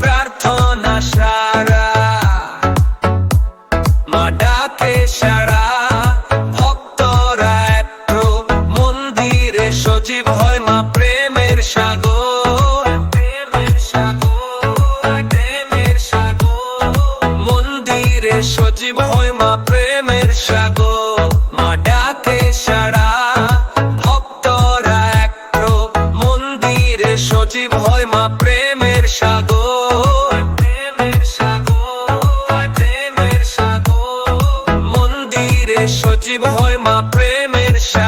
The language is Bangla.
প্রার্থনা সারা। সারা মন্দিরে মা প্রেমের প্রেমের মন্দিরে সজীব হয় মা প্রেমের সাগর। মন্দিরে সজীব হয় মা প্রেমের সাগর। প্রেমের সাগর প্রেমের সাগর। মন্দিরে সজীব হয় মা প্রেমের সাগর।